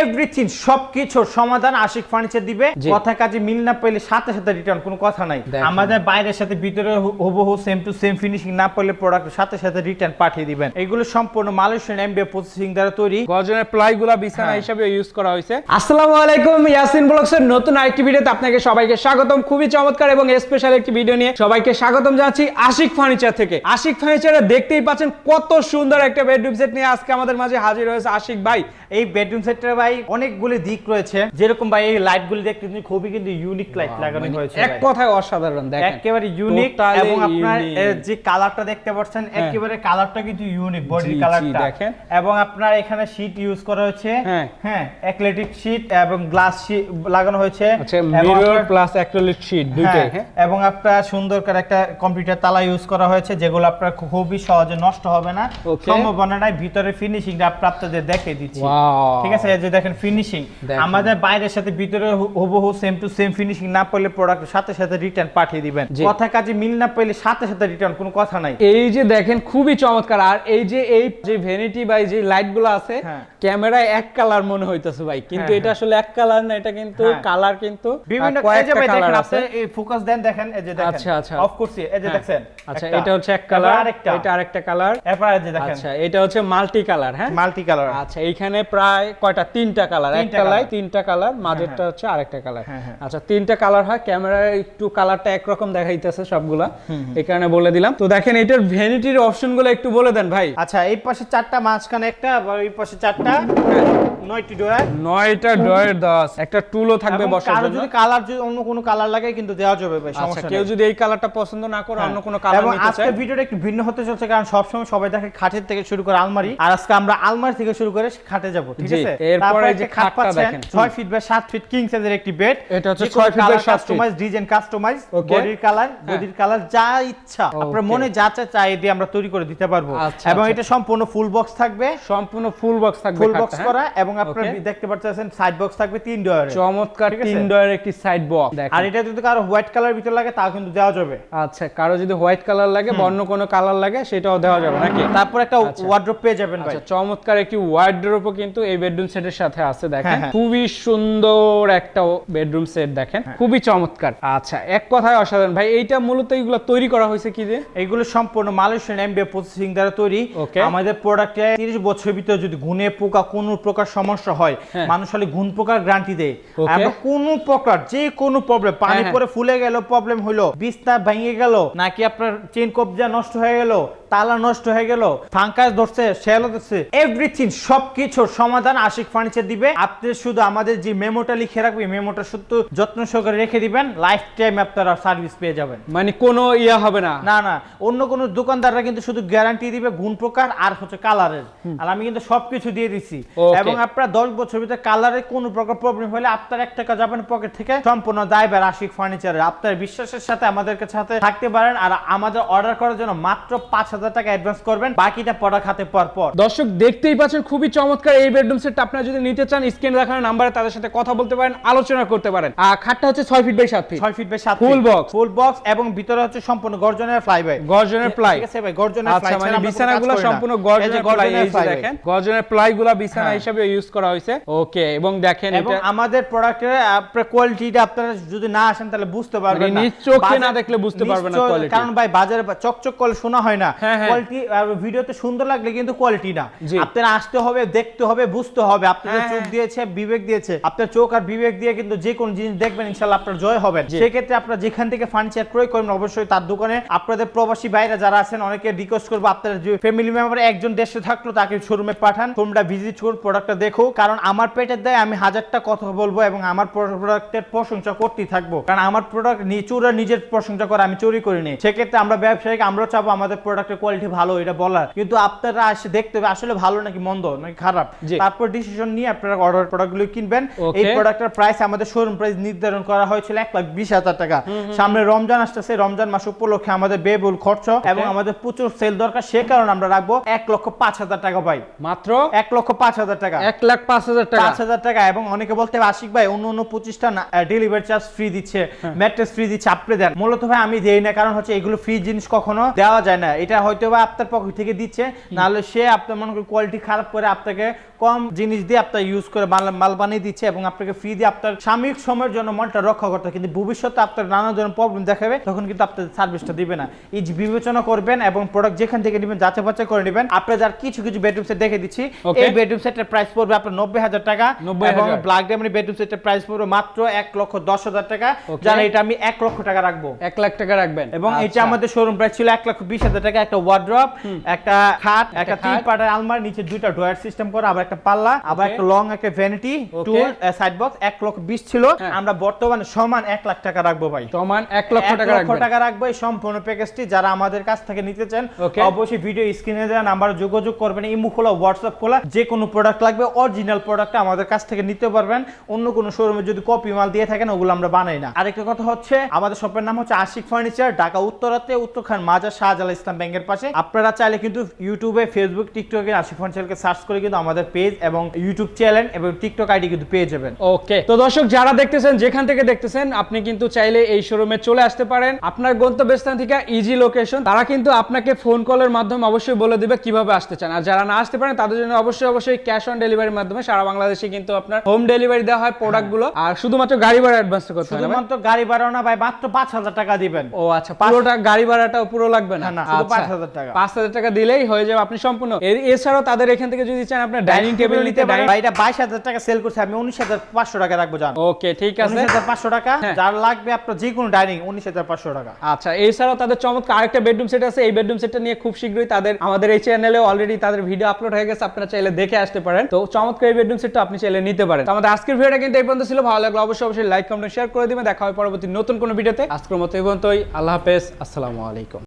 Everything সবকিছুর সমাধান Ashiq furniture দিবে। কথা কাজে মিল না পেলে সাথে সাথে রিটার্ন কোনো কথা নাই। আমাদের বাইরের সাথে ভিতরে হুবহু সেম টু সেম ফিনিশিং না পেলে প্রোডাক্ট সাথে সাথে রিটার্ন পাঠিয়ে দিবেন। এগুলো সম্পূর্ণ মালয়েশিয়ান এমবিএ প্রসেসিং দ্বারা তৈরি। গর্জনের প্লাইগুলা বিছানা হ্যাঁ। হিসেবে ইউজ করা হয়েছে। আসসালামু আলাইকুম ইয়াসিন ব্লগসের নতুন আরেকটি ভিডিওতে আপনাকে সবাইকে স্বাগতম। খুবই চমৎকার এবং স্পেশাল একটি ভিডিও নিয়ে সবাইকে স্বাগতম জানাচ্ছি আশিক ফার্নিচার থেকে। আশিক ফার্নিচারে দেখতেই পাচ্ছেন কত সুন্দর একটা বেডরুম সেট নিয়ে আজকে আমাদের মাঝে হাজির হয়েছে আশিক ভাই। এই বেডরুম সেটটার ভাই অনেকগুলি দিক রয়েছে। যেরকম ভাই এই লাইট গুলি দেখতে কিন্তু খুবই কিন্তু ইউনিক লাইট লাগানো হয়েছে মানে এক কথায় অসাধারণ দেখেন। একেবারে ইউনিক এবং আপনার যে কালারটা দেখতে পাচ্ছেন একেবারে কালারটা কিন্তু ইউনিক বডি কালারটা দেখেন। এবং আপনার এখানে শীট ইউজ করা হয়েছে। হ্যাঁ। হ্যাঁ অ্যাক্রিলিক শীট এবং গ্লাস শীট লাগানো হয়েছে। মিরর প্লাস অ্যাক্রিলিক শীট দুইটাই হ্যাঁ, হ্যাঁ। এবং আপনার সুন্দর করে একটা কম্পিউটার তালা ইউজ করা হয়েছে যেগুলো আপনার খুবই সহজে নষ্ট হবে না. সম্ভাবনা নাই ভিতরে ফিনিশিংটা আপনাদের দেখিয়ে দিচ্ছি। ঠিক আছে দেখেন ফিনিশিং আমাদের বাইরের সাথে ভিতরে হুবহু সেম টু সেম ফিনিশিং না পেলে প্রোডাক্ট সাথে সাথে রিটার্ন পাঠিয়ে দিবেন। কথা কাজে মিল না পেলে সাথে সাথে রিটার্ন কোনো কথা নাই। এই যে দেখেন খুবই চমৎকার। আর এই যে এই যে ভ্যানিটি বা যে লাইটগুলো আছে হ্যাঁ। ক্যামেরায় এক কালার মনে হইতেছে ভাই। কিন্তু হ্যাঁ, এটা আসলে এক কালার না এটা কিন্তু হ্যাঁ। কালার কিন্তু বিভিন্ন দেখেন আপনি এই ফোকাস দেন দেখেন এই যে দেখেন। আচ্ছা, আচ্ছা। অফ করছি এই যে হ্যাঁ। দেখছেন? আচ্ছা। এটা হচ্ছে এক কালার এটা আরেকটা কালার এরপর এই যে দেখেন। আচ্ছা এটা হচ্ছে মাল্টি কালার হ্যাঁ? মাল্টি কালার আচ্ছা এইখানে প্রায় কয়টা? তিনটা কালার একটা লাই তিনটা কালার মাঝেরটা হচ্ছে আরেকটা কালার হ্যাঁ, হ্যাঁ। আচ্ছা তিনটা কালার হয় ক্যামেরা একটু কালারটা একরকম দেখাইতেছে সবগুলা। এই কারণে বলে দিলাম। তো দেখেন এটার ভ্যানিটির অপশনগুলো একটু বলে দেন ভাই। আচ্ছা এই পাশে চারটা মাঝখানে একটা এই পাশে চারটা। নয়টি ডোয়ার নয়টা ডয়ের দশ একটা টুলও থাকবে বসার জন্য। যদি কালার যদি অন্য কোনো কালার লাগে কিন্তু দেওয়া যাবে ভাই সমস্যা কেউ যদি এই কালারটা পছন্দ না করে অন্য কোনো কালার নিতে চায় আজকে ভিডিওটা একটু ভিন্ন হতে চলছে কারণ সবসময় সবাই দেখে খাটের থেকে শুরু করে আলমারি। আর আজকে আমরা আলমারি থেকে শুরু করে খাটে যাব ঠিক আছে? তারপরে যে খাটটা দেখেন। 6 ফিট বাই 7 ফিট কিং সাইজের একটি বেড এটা হচ্ছে 6 feet by 7 customise design customise বডির কালার। বডির কালার যা ইচ্ছা। আপনার মনে যা চা চাই দিয়ে আমরা তৈরি করে দিতে পারব। আচ্ছা, এবং আচ্ছা। এটা সম্পূর্ণ ফুল বক্স থাকবে। সম্পূর্ণ ফুল বক্স থাকবে ফুল বক্স হ্যাঁ? করা এবং আপনার Okay. দেখতে পাচ্ছেন সাইড বক্স থাকবে তিন ডয়ারে চমৎকার তিন ডয়ের একটি সাইড বক্স আর এটা যদি কারও হোয়াইট কালার ভিতর লাগে তাও কিন্তু দেওয়া যাবে। আচ্ছা কারও যদি হোয়াইট কালার লাগে বা অন্য কোনো কালার লাগে সেটাও দেওয়া যাবে নাকি? তারপর একটা আচ্ছা। ওয়ার্ড্রপ পেয়ে যাবেন ভাই। আচ্ছা চমৎকার একটি ওয়ার্ড্রোপও কিন্তু এই বেডরুম সেটের সাথে আছে দেখেন। হ্যাঁ, হ্যাঁ। খুবই সুন্দর একটা বেডরুম সেট দেখেন। হ্যাঁ। খুবই চমৎকার। আচ্ছা এক কথায় অসাধারণ। ভাই এইটা মূলত এইগুলো তৈরি করা হয়েছে কি যে? এগুলো সম্পূর্ণ মালয়েশিয়ান এমবিএ প্রসেসিং দ্বারা তৈরি. আমাদের প্রোডাক্টে 30 বছরের ভিতরে যদি গুণে পোকা কোনো প্রকার সমস্যা হয় হ্যাঁ। মানুষ হলে গুণ পোকার গ্যারান্টি দেয়. আমরা কোনো প্রকার যে কোনো প্রবলেম পানি হ্যাঁ, পরে ফুলে গেল প্রবলেম হলো বিছনা ভেঙে গেল নাকি আপনার চেন কবজা নষ্ট হয়ে গেল তালা নষ্ট হয়ে গেল ফাঙ্কাস ধরছে শেল ধরছে এভরিথিং সবকিছুর সমাধান আশিক ফার্নিচার দিবে। আপনি শুধু আমাদের যে মেমোটা লিখে রাখবে মেমোটা শুধু যত্ন সহকারে রেখে দিবেন লাইফ টাইম আপনারা সার্ভিস পেয়ে যাবেন। মানে কোনো ইয়া হবে না? না না অন্য কোন দোকানদাররা কিন্তু শুধু গ্যারান্টি দিবে গুণ প্রকার আর হচ্ছে কালারের আর আমি কিন্তু সবকিছু দিয়ে দিছি। এবং আপনার দশ বছর ভিতরে কালারের কোনো প্রকার প্রবলেম হলে আপনার এক টাকা যাবেন পকেট থেকে সম্পূর্ণ দায়বার আশিক ফার্নিচারের। আপনার বিশ্বাসের সাথে আমাদের সাথে থাকতে পারেন আর আমাদের অর্ডার করার জন্য মাত্র পাঁচ হাজার হাজার টাকা অ্যাডভান্স করবেন বাকিটা প্রোডাক্ট হাতে পর পর দর্শক দেখতেই পাচ্ছেন খুবই চমৎকার এই বেডরুম সেটটা আপনারা যদি নিতে চান স্ক্রিনে দেখানো নাম্বারে তাদের সাথে কথা বলতে পারেন আলোচনা করতে পারেন আর খাটটা হচ্ছে ছয় ফিট বাই সাত ফিট ছয় ফিট বাই সাত Full box। ফুল বক্স এবং ভিতরে হচ্ছে সম্পূর্ণ গর্জনের ফ্লাই বাই গর্জনের প্লাই ঠিক আছে ভাই গর্জনের আচ্ছা fly মানে বিছানাগুলো। সম্পূর্ণ গর্জনের প্লাই এই যে দেখেন গর্জনের প্লাইগুলো বিছানা হ্যাঁ। হিসেবে ইউজ করা হয়েছে ওকে এবং দেখেন এবং এটা আমাদের প্রোডাক্টের আপনার কোয়ালিটিটা আপনারা যদি না আসেন তাহলে বুঝতে পারবেন মানে না নিজ চোখে না দেখলে বুঝতে পারবেন না quality। কারণ ভাই বাজারে চকচক করে শোনা হয় না হ্যাঁ। কোয়ালিটি ভিডিওতে সুন্দর লাগলে কিন্তু কোয়ালিটি না। আপনারা আসতে হবে দেখতে হবে বুঝতে হবে। আপনাদের হ্যাঁ, চোখ হ্যাঁ। দিয়েছে বিবেক দিয়েছে আপনার চোখ আর বিবেক দিয়ে কিন্তু যে কোনো জিনিস দেখবেন ইনশাল্লাহ আপনার জয় হবেন জি। সেক্ষেত্রে আপনারা যেখান থেকে ফার্নিচার ক্রয় করবেন অবশ্যই তার দোকানে। আপনাদের প্রবাসী বাইরে যারা আছেন অনেকে রিকোয়েস্ট করব আপনার যে ফ্যামিলি মেম্বার একজন দেশে থাকল তাকে শোরুমে পাঠান। শোরুমটা ভিজিট করুন প্রোডাক্টটা দেখো। কারণ আমার পেটের দেয় আমি হাজারটা কথা বলব এবং আমার প্রোডাক্টের প্রশংসা করতেই থাকব। কারণ আমার প্রোডাক্ট চোরা নিজের প্রশংসা করে আমি চুরি করিনি। সেক্ষেত্রে আমরা ব্যবসায়িক আমরাও চাবো আমাদের প্রোডাক্টের কোয়ালিটি ভালো এটা বলার। কিন্তু আপনারা আসে দেখতে হবে আসলে ভালো নাকি মন্দ নাকি খারাপ? তারপর ডিসিশন নিয়ে আপনারা অর্ডার প্রোডাক্টগুলো কিনবেন. এই প্রোডাক্টের প্রাইস আমাদের শোরুম প্রাইস নির্ধারণ করা হয়েছিল এক লাখ বিশ হাজার টাকা। সামনে রমজান আসতেছে রমজান মাস উপলক্ষে আমাদের ব্যয়বহুল খরচ এবং আমাদের প্রচুর সেল দরকার সে কারণে আমরা রাখব এক লক্ষ পাঁচ হাজার টাকা পাই মাত্র? এক লক্ষ পাঁচ হাজার টাকা। এক লাখ পাঁচ হাজার টাকা। পাঁচ হাজার টাকা এবং অনেকে বলতে হবে, আশিক ভাই অন্য অন্য প্রতিষ্ঠান ডেলিভারি চার্জ ফ্রি দিচ্ছে। ম্যাট্রেস ফ্রি দিচ্ছে আপনি দেন। মূলত ভাই আমি দেই না কারণ হচ্ছে এগুলো ফ্রি জিনিস কখনো দেওয়া যায় না। এটা হয়তো বা আপনার পকেট থেকে দিচ্ছে নাহলে সে আপনার মনে করি কোয়ালিটি খারাপ করে আপনাকে কম জিনিস দিয়ে আপনার ইউজ করে মাল মাল বানিয়ে দিচ্ছে এবং আপনাকে ফ্রি দিয়ে আপনার সাময়িক সময়ের জন্য মনটা রক্ষা করতে কিন্তু ভবিষ্যতে আপনার নানা ধরনের প্রবলেম দেখাবে তখন কিন্তু আপনার সার্ভিসটা দিবে না। এই বিবেচনা করবেন এবং প্রোডাক্ট যেখান থেকে নেবেন যাচাই বাছাই করে নেবেন আপনার যার কিছু কিছু বেডরুম সেট দেখে দিচ্ছি। এই বেডরুম সেটের প্রাইস পড়বে আপনার নব্বই হাজার টাকা এবং ব্ল্যাক ডায়মন্ড বেডরুম সেটের প্রাইস পড়বে মাত্র এক লক্ষ দশ হাজার টাকা. যারা এটা আমি এক লক্ষ টাকা রাখব। এক লাখ টাকা রাখবেন। এবং এটা আচ্ছা। আমাদের শোরুম প্রাইস ছিল এক লক্ষ বিশ হাজার টাকা। একটা ওয়ার্ড্রপ একটা খাট একটা তিন। পাটের আলমারি নিচে দুইটা ড্রয়ার সিস্টেম করা আবার একটা পাল্লা আবার একটা লং একটা ভ্যানিটি. টুল সাইড বক্স এক লক্ষ বিশ ছিল। হ্যাঁ। আমরা বর্তমানে সমান এক লাখ টাকা রাখব ভাই। সমান এক লক্ষ টাকা লক্ষ টাকা রাখব এই সম্পূর্ণ প্যাকেজটি যারা আমাদের কাছ থেকে নিতে চান অবশ্যই ভিডিও স্ক্রিনে দেওয়া নাম্বার যোগাযোগ করবেন ইমো খোলা হোয়াটসঅ্যাপ খোলা যে কোনো প্রোডাক্ট লাগবে অরিজিনাল প্রোডাক্ট আমাদের কাছ থেকে নিতে পারবেন। অন্য কোনো শোরুমে যদি কপি মাল দিয়ে থাকেন ওগুলো আমরা বানাই না। আরেকটা কথা হচ্ছে আমাদের শপের নাম হচ্ছে আশিক ফার্নিচার ঢাকা উত্তরাতে উত্তরখান মাজার শাহজালাল ইসলাম ব্যাংকের ব্যাগের পাশে। আপনারা চাইলে কিন্তু ইউটিউবে ফেসবুক টিকটকে আশিফ ফানসালকে সার্চ করে কিন্তু আমাদের পেজ এবং ইউটিউব চ্যানেল এবং টিকটক আইডি কিন্তু পেয়ে যাবেন। ওকে তো দর্শক যারা দেখতেছেন যেখান থেকে দেখতেছেন আপনি কিন্তু চাইলে এই শোরুমে চলে আসতে পারেন। আপনার গন্তব্যস্থান থেকে ইজি লোকেশন তারা কিন্তু আপনাকে ফোন কলের মাধ্যমে অবশ্যই বলে দিবে কীভাবে আসতে চান। আর যারা না আসতে পারেন তাদের জন্য অবশ্যই অবশ্যই ক্যাশ অন ডেলিভারির মাধ্যমে সারা বাংলাদেশে কিন্তু আপনার হোম ডেলিভারি দেওয়া হয় প্রোডাক্টগুলো। হ্যাঁ। আর শুধুমাত্র গাড়ি ভাড়া অ্যাডভান্স করতে হবে শুধুমাত্র গাড়ি ভাড়া না ভাই মাত্র 5000 টাকা দিবেন। ও আচ্ছা পুরোটা গাড়ি ভাড়াটা পুরো লাগবে না? না শুধু আচ্ছা। 5000 হাজার টাকা। পাঁচ হাজার টাকা দিলেই হয়ে যাবে আপনি সম্পূর্ণ। এছাড়াও তাদের এখান থেকে যদি চান আপনার ডাইনিং টেবিল নিতে পারেন এটা বাইশ হাজার টাকা সেল করছে আমি উনিশ হাজার পাঁচশো টাকা রাখব জান। ওকে ঠিক আছে। উনিশ হাজার পাঁচশো টাকা হ্যাঁ। যার লাগবে আপনার যে কোনো ডাইনিং উনিশ হাজার পাঁচশো টাকা। আচ্ছা এছাড়াও তাদের চমৎকার আরেকটা বেডরুম সেট আছে এই বেডরুম সেটটা নিয়ে খুব শীঘ্রই তাদের আমাদের এই চ্যানেলে অলরেডি তাদের ভিডিও আপলোড হয়ে গেছে আপনারা চাইলে দেখে আসতে পারেন। তো চমৎকার এই বেডরুম সেটটা আপনি চাইলে নিতে পারেন। আমাদের আজকের ভিডিওটা কিন্তু এই পর্যন্ত ছিল ভালো লাগল অবশ্যই অবশ্যই লাইক কমেন্ট শেয়ার করে দিবেন। দেখা হয় পরবর্তী নতুন কোনো ভিডিওতে আজকের মতো এই পর্যন্তই। আল্লাহ হাফেজ আসসালামু আলাইকুম।